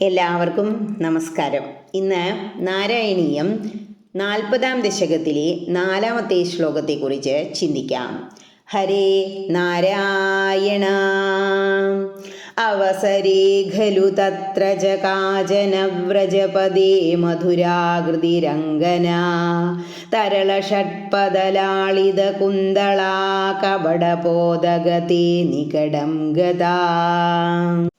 എല്ലാവർക്കും നമസ്കാരം. ഇന്ന് നാരായണീയം നാൽപ്പതാം ദശകത്തിലെ നാലാമത്തെ ശ്ലോകത്തെക്കുറിച്ച് ചിന്തിക്കാം. ഹരേ നാരായണ അവസരേ ഖലു തത്ര ച കാചനവ്രജപദേ മധുരാകൃതിരംഗന. തരളഷട്പദലാളിത കുന്തളാ കപടപോതകത്തെ നികടം ഗതാ.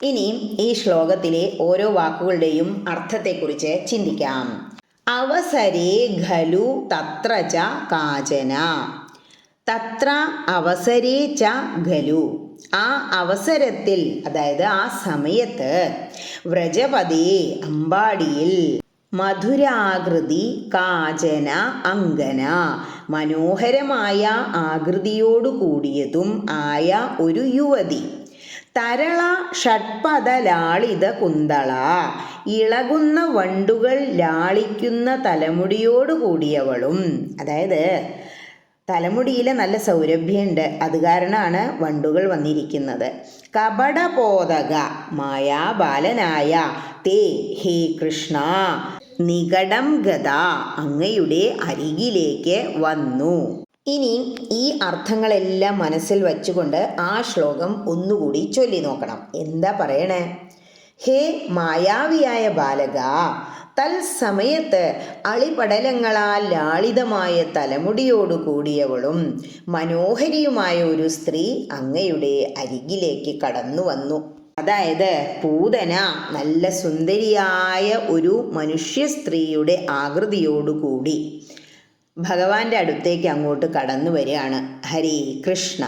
ഇനിയും ഈ ശ്ലോകത്തിലെ ഓരോ വാക്കുകളുടെയും അർത്ഥത്തെക്കുറിച്ച് ചിന്തിക്കാം. അവസരേ ഖലു തത്ര ച കാചന തത്ര അവസരേ ച ഖലു. ആ അവസരത്തിൽ അതായത് ആ സമയത്ത് വ്രജപതി അമ്പാടിയിൽ മധുരാകൃതി കാജന അങ്കന മനോഹരമായ ആകൃതിയോടു കൂടിയതും ആയ ഒരു യുവതി. തരള ഷഡ്പദലാളിത കുന്തള ഇളകുന്ന വണ്ടുകൾ ലാളിക്കുന്ന തലമുടിയോടു കൂടിയവളും അതായത് തലമുടിയിൽ നല്ല സൗരഭ്യമുണ്ട്. അത് കാരണമാണ് വണ്ടുകൾ വന്നിരിക്കുന്നത്. കപടപോതക മായാബാലനായ തേ ഹേ കൃഷ്ണ നികടം ഗത അങ്ങയുടെ അരികിലേക്ക് വന്നു. ഇനി ഈ അർത്ഥങ്ങളെല്ലാം മനസ്സിൽ വച്ചുകൊണ്ട് ആ ശ്ലോകം ഒന്നുകൂടി ചൊല്ലി നോക്കണം എന്താ പറയണേ? ഹേ മായാവിയായ ബാലക തൽസമയത്ത് അളിപടലങ്ങളാൽ ലാളിതമായ തലമുടിയോടു കൂടിയവളും മനോഹരിയുമായ ഒരു സ്ത്രീ അങ്ങയുടെ അരികിലേക്ക് കടന്നു വന്നു. അതായത് പൂതന നല്ല സുന്ദരിയായ ഒരു മനുഷ്യ സ്ത്രീയുടെ ആകൃതിയോടുകൂടി ഭഗവാന്റെ അടുത്തേക്ക് അങ്ങോട്ട് കടന്നു വരികയാണ്. ഹരി കൃഷ്ണ.